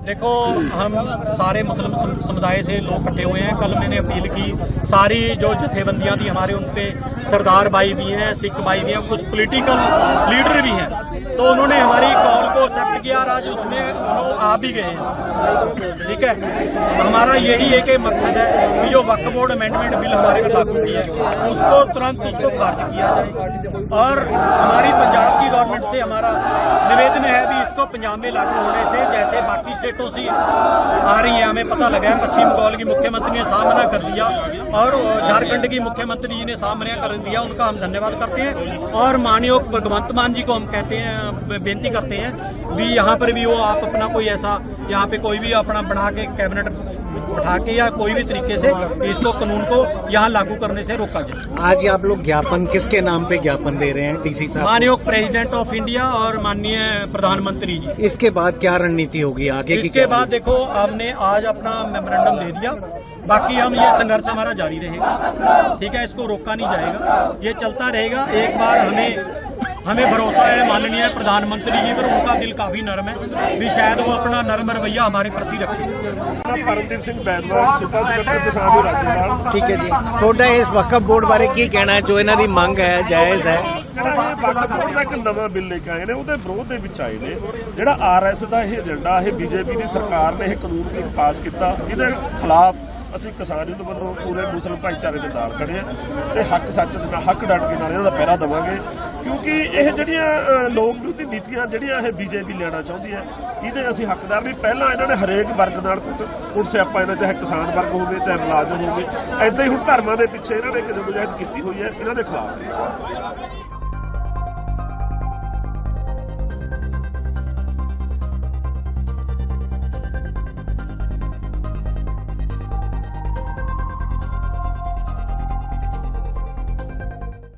देखो, हम सारे मुस्लिम समुदाय से लोग इकट्ठे हुए हैं। कल मैंने अपील की, सारी जो जथेबंदियाँ थी, हमारे उन पे सरदार भाई भी हैं, सिख भाई भी हैं, कुछ पॉलिटिकल लीडर भी हैं। तो उन्होंने हमारी कॉल को एक्सेप्ट किया और आज उसमें वो आ भी गए हैं। ठीक है? हमारा यही एक मकसद है कि जो वक्फ बोर्ड अमेंडमेंट बिल हमारे को लागू की है, उसको तुरंत उसको खारिज किया जाए। और हमारी पंजाब की गवर्नमेंट से हमारा निवेदन है भी इसको पंजाब में लागू होने से, जैसे बाकी स्टेटों से आ रही है, हमें पता लगा है, पश्चिम बंगाल की मुख्यमंत्री ने सामना कर दिया और झारखंड की मुख्यमंत्री जी ने सामना कर दिया, उनका हम धन्यवाद करते हैं। और माननीय भगवंत मान जी को हम कहते हैं, बेनती करते हैं, भी यहाँ पर भी वो आप अपना कोई ऐसा, यहाँ पे कोई भी अपना बना के कैबिनेट बैठा के या कोई भी तरीके से इसको कानून को यहाँ लागू करने से रोका जाए। आज आप लोग ज्ञापन किसके नाम पे ज्ञापन दे रहे हैं? डीसी साहब माननीय प्रेसिडेंट ऑफ़ इंडिया और माननीय प्रधानमंत्री जी। इसके बाद क्या रणनीति होगी? आगे इसके बाद देखो हमने आज अपना मेमोरेंडम दे दिया। बाकी हम ये संघर्ष हमारा जारी रहेगा। ठीक है इसको रोका नहीं जाएगा। ये चलता रहेगा। एक बार हमें हमें भरोसा है माननीय प्रधानमंत्री जी पर उनका दिल काफी नरम है भी शायद वो अपना नरम रवैया हमारे प्रति रखे ਮੇਰਾ ਪਰਮਦੀਪ ਸਿੰਘ ਬੈਦਵਾਲ ਸੁਪਰ ਸਕੱਤਰ ਕਿਸਾਨ ਵਿਭਾਗ ਰਾਜਸਥਾਨ ਠੀਕ ਹੈ ਜੀ ਤੁਹਾਡਾ ਇਸ ਵਕਫ ਬੋਰਡ ਬਾਰੇ ਕੀ ਕਹਿਣਾ ਹੈ ਜੋ ਇਹਨਾਂ ਦੀ ਮੰਗ ਹੈ ਜਾਇਜ਼ ਹੈ ਜਿਹੜਾ ਇਹ ਵਕਫ ਬੋਰਡ ਦਾ ਇੱਕ ਨਵਾਂ ਬਿੱਲ ਲੈ ਕੇ ਆਏ ਨੇ ਉਹਦੇ ਵਿਰੋਧ ਦੇ ਵਿੱਚ ਆਏ ਨੇ ਜਿਹੜਾ ਆਰਐਸ ਦਾ ਇਹ ਏਜੰਡਾ ਇਹ ਬੀਜੇਪੀ ਦੀ ਸਰਕਾਰ ਨੇ ਇਹ ਕਾਨੂੰਨ ਕੀ ਪਾਸ ਕੀਤਾ ਇਹਦੇ ਖਿਲਾਫ ਅਸੀਂ ਕਿਸਾਨ ਯੂਨੀਅਨ ਵੱਲੋਂ ਪੂਰੇ ਮੁਸਲਿਮ ਭਾਈਚਾਰੇ ਦੇ ਨਾਲ ਖੜੇ ਆ ਤੇ ਹੱਕ ਸੱਚ ਦੇ ਨਾਲ ਹੱਕ ਡਟ ਕੇ ਨਾਲ ਇਹਨਾਂ ਦਾ ਪਹਿਰਾ ਦੇਵਾਂਗੇ ਕਿਉਂਕਿ ਇਹ ਜਿਹੜੀਆਂ ਲੋਕ ਵਿਰੋਧੀ ਨੀਤੀਆਂ ਜਿਹੜੀਆਂ ਇਹ ਬੀਜੇਪੀ ਲੈਣਾ ਚਾਹੁੰਦੀ ਹੈ, ਇਹਦੇ ਅਸੀਂ ਹੱਕਦਾਰ ਨਹੀਂ। ਪਹਿਲਾਂ ਇਹਨਾਂ ਨੇ ਹਰੇਕ ਵਰਗ ਨਾਲ ਕੁੱਟ ਸਿਆਪਾ ਇਹਨਾਂ, ਚਾਹੇ ਕਿਸਾਨ ਵਰਗ ਹੋਵੇ, ਚਾਹੇ ਮੁਲਾਜ਼ਮ ਹੋਵੇ ਐਦਾਂ ਹੀ ਹੁਣ ਧਰਮਾਂ ਦੇ ਪਿੱਛੇ ਇਹਨਾਂ ਨੇ ਇੱਕ ਜਦੋਜਹਿਦ ਕੀਤੀ ਹੋਈ ਹੈ, ਇਹਨਾਂ ਦੇ ਖਿਲਾਫ।